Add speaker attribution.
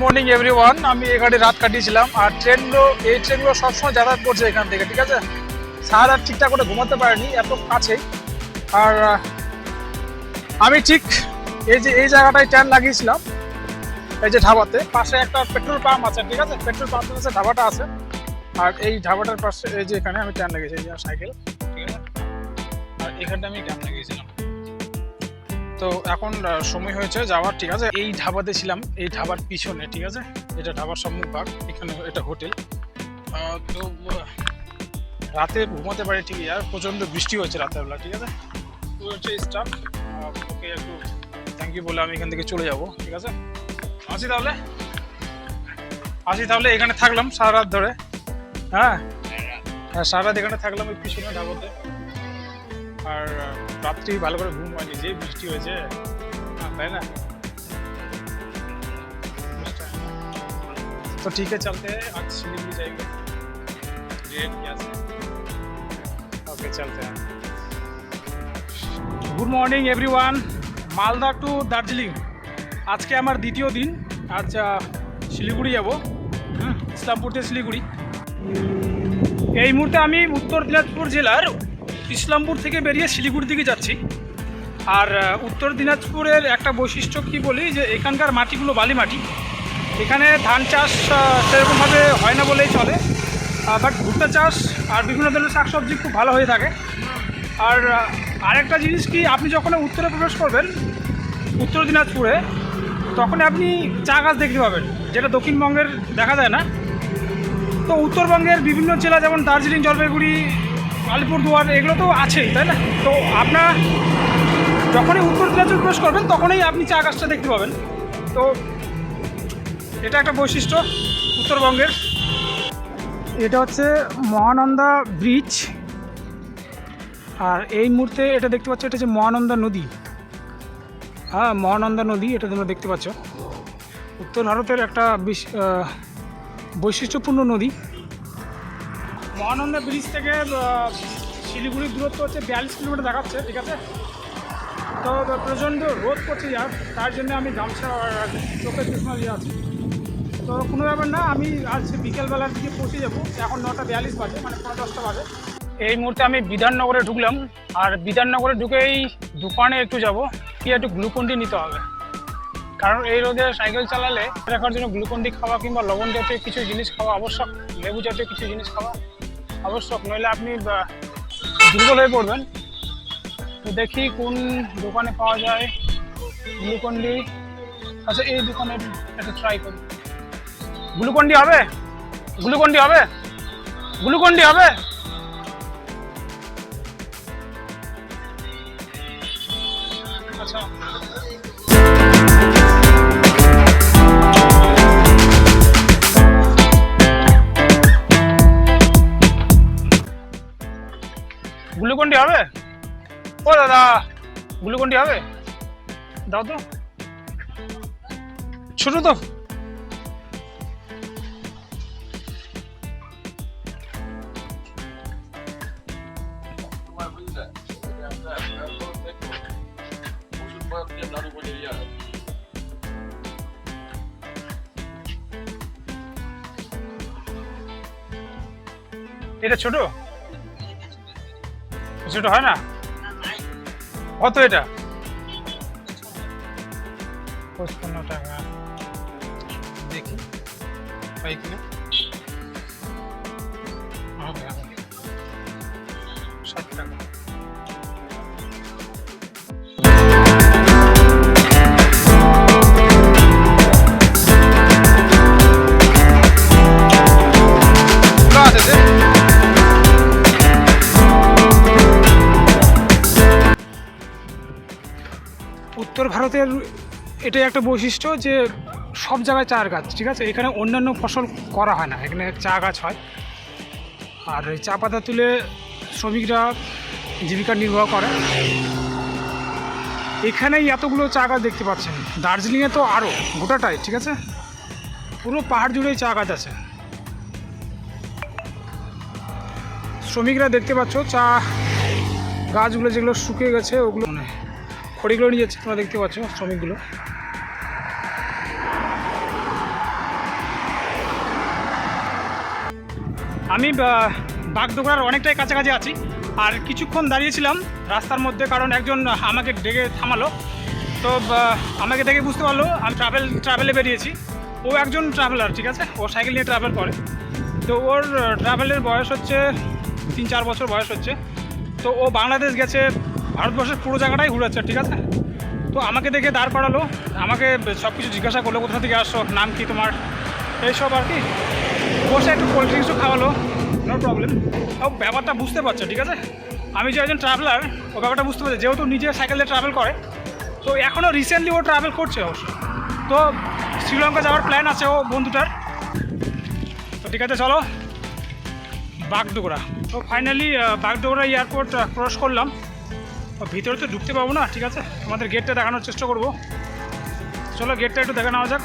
Speaker 1: Morning everyone আমি এখানে রাত কাটিয়েছিলাম, আর ট্রেনগুলো এই ট্রেনগুলো সবসময় যাতায়াত করছে এখান থেকে, ঠিক আছে? সারা রাত ঠিকঠাক করে ঘুমাতে পারিনি, এত কাছেই। আর আমি ঠিক এই যে, এই জায়গাটায় ট্রেন লাগিয়েছিলাম, এই যে ধাবাতে। পাশে একটা পেট্রোল পাম্প আছে, ঠিক আছে? পেট্রোল পাম্পের কাছে ধাবাটা আছে। আর এই ধাবাটার পাশে, এই যে এখানে আমি ট্রেন লাগিয়েছি সাইকেল, ঠিক আছে? আর এখানটা আমি ট্রেন লাগিয়েছিলাম। তো এখন সময় হয়েছে যাওয়ার, ঠিক আছে? এই ধাবাতে ছিলাম, এই ধাবার পিছনে, ঠিক আছে? এটা ধাবার সম্মুখ ভাগ, এখানে এটা হোটেল। তো রাতে ঘুমাতে পারি ঠিকই, আর প্রচণ্ড বৃষ্টি হয়েছে রাতের বেলা, ঠিক আছে? তো হচ্ছে স্টাফ ওকে একটু থ্যাংক ইউ বলে আমি এখান থেকে চলে যাব, ঠিক আছে? আসি তাহলে? আসি তাহলে, এখানে থাকলাম সারা রাত ধরে। হ্যাঁ? হ্যাঁ সারা রাত এখানে থাকলাম ওই পিছনে ধাবাতে। আর আহ, রাত্রি ভালো করে ঘুম হয়নি যে বৃষ্টি হয়েছে হ্যাঁ, তাই না तो ठीक है चलते हैं आज सिलीगुड़ी जाएंगे रेट क्या से ओके चलते हैं good morning everyone Malda to Darjeeling আজকে আমার দ্বিতীয় দিন আজ আহ, শিলিগুড়ি যাব হুম, ইসলামপুর থেকে শিলিগুড়ি এই মুহূর্তে আমি উত্তর দিনাজপুর জেলার ইসলামপুর থেকে বেরিয়ে শিলিগুড়ির দিকে যাচ্ছি। আর উত্তর দিনাজপুরের একটা বৈশিষ্ট্য কি বলি, যে এখানকার মাটিগুলো বালি মাটি এখানে ধান চাষ সেরকমভাবে হয় না বলেই চলে। বাট ভুট্টা চাষ আর বিভিন্ন ধরনের শাকসবজি খুব ভালো হয়ে থাকে। আর আরেকটা জিনিস কি, আপনি যখন উত্তরে প্রবেশ করবেন, উত্তর দিনাজপুরে, তখন আপনি চা গাছ দেখতে পাবেন, যেটা দক্ষিণবঙ্গের দেখা যায় না। তো উত্তরবঙ্গের বিভিন্ন জেলা, যেমন দার্জিলিং, জলপাইগুড়ি আলিপুরদুয়ার, এগুলো তো আছেই, তাই না? তো আপনার যখনই উত্তর দিনাজপুর প্রবেশ করবেন, তখনই আপনি চা গাছটা দেখতে পাবেন। তো এটা একটা বৈশিষ্ট্য উত্তরবঙ্গের। এটা হচ্ছে মহানন্দা ব্রিজ। আর এই মুহূর্তে এটা দেখতে পাচ্ছ, এটা হচ্ছে মহানন্দা নদী। হ্যাঁ মহানন্দা নদী, এটা তোমরা দেখতে পাচ্ছ। উত্তর ভারতের একটা বিশ- বৈশিষ্ট্যপূর্ণ নদী। মহানন্দা ব্রিজ থেকে শিলিগুড়ির দূরত্ব হচ্ছে বিয়াল্লিশ কিলোমিটার দেখাচ্ছে, ঠিক আছে? তো প্রচণ্ড রোদ করছে যার তার জন্য আমি গামছা চোখের চশমা দিয়ে আছি। তো কোনো ব্যাপার না, আমি আজ বিকেলবেলার দিকে পৌঁছে যাব। এখন নটা বিয়াল্লিশ বাজে মানে পনেরো দশটা বাজে। এই মুহূর্তে আমি বিধাননগরে ঢুকলাম, আর বিধাননগরে ঢুকেই দোকানে একটু যাব, কি একটু গ্লুকন্ডি নিতে হবে। কারণ এই রোদে সাইকেল চালালে রাখার জন্য গ্লুকন্ডি খাওয়া কিংবা লবণ জাতীয় কিছু জিনিস খাওয়া আবশ্যক লেবু জাতীয় কিছু জিনিস খাওয়া আবশ্যক, নইলে আপনি দুর্বল হয়ে পড়বেন। তো দেখি কোন দোকানে পাওয়া যায়। গ্লুকন্ডি। আচ্ছা এই দোকানে একটা ট্রাই করি। গ্লুকন্ডি হবে? গ্লুকন্ডি হবে? গ্লুকন্ডি হবে? আচ্ছা। হবে? ও দাদা গ্লুকন্ডি হবে? দাও তো। ছোট তো।
Speaker 2: এটা বুঝলে
Speaker 1: ছোট হয় না? কত এটা? পঁচপন্ন টাকা। দেখি। পাই কিনা? হবে। ষাট টাকা। ভারতের এটাই একটা বৈশিষ্ট্য যে সব জায়গায় চার গাছ, ঠিক আছে? এখানে অন্যান্য ফসল করা হয় না। এখানে চা গাছ হয়। আর এই চা পাতা তুলে শ্রমিকরা জীবিকা নির্বাহ করে। এখানেই এতগুলো চা গাছ দেখতে পাচ্ছেন। দার্জিলিংয়ে তো আরও গোটাটাই, ঠিক আছে? পুরো পাহাড় জুড়েই চা গাছ আছে। শ্রমিকরা দেখতে পাচ্ছ, চা গাছগুলো যেগুলো শুকিয়ে গেছে, ওগুলো মানে খড়িগুলো নিয়ে যাচ্ছে, তোমরা দেখতে পাচ্ছ শ্রমিকগুলো। আমি বাগদোগড়ার অনেকটাই কাছাকাছি আছি। আর কিছুক্ষণ দাঁড়িয়েছিলাম রাস্তার মধ্যে, কারণ একজন আমাকে ডেকে থামালো। তো আমাকে দেখে বুঝতে পারল, আমি ট্রাভেল ট্রাভেলে বেরিয়েছি। ও একজন ট্রাভেলার ঠিক আছে? ও সাইকেল নিয়ে ট্রাভেল করে। তো ওর ট্রাভেলের বয়স হচ্ছে তিন চার বছর বয়স হচ্ছে। তো ও বাংলাদেশ গেছে ভারতবর্ষের পুরো জায়গাটাই ঘুরেছে, ঠিক আছে? তো আমাকে দেখে দাঁড় করালো, আমাকে সব কিছু জিজ্ঞাসা করল, কোথা থেকে আসছো, নাম কি তোমার? এইসব আর কি। বসে একটু কোল্ড ড্রিঙ্কসও খাওয়ালো নো প্রবলেম ও ব্যাপারটা বুঝতে পারছ, ঠিক আছে? আমি যে একজন ট্রাভেলার ও ব্যাপারটা বুঝতে পারছি, যেহেতু নিজে সাইকেল দিয়ে ট্রাভেল করে, তো এখনও রিসেন্টলি ও ট্রাভেল করছে অবশ্য। তো শ্রীলঙ্কা যাওয়ার প্ল্যান আছে ও বন্ধুটার। তো ঠিক আছে, চলো। বাগডোগরা তো ফাইনালি বাগডোগরা এয়ারপোর্ট ক্রস করলাম। ভিতরে তো ঢুকতে পাবো না, ঠিক আছে? আমাদের গেটটা দেখানোর চেষ্টা করব। চলো গেটটা একটু দেখে নেওয়া যাক।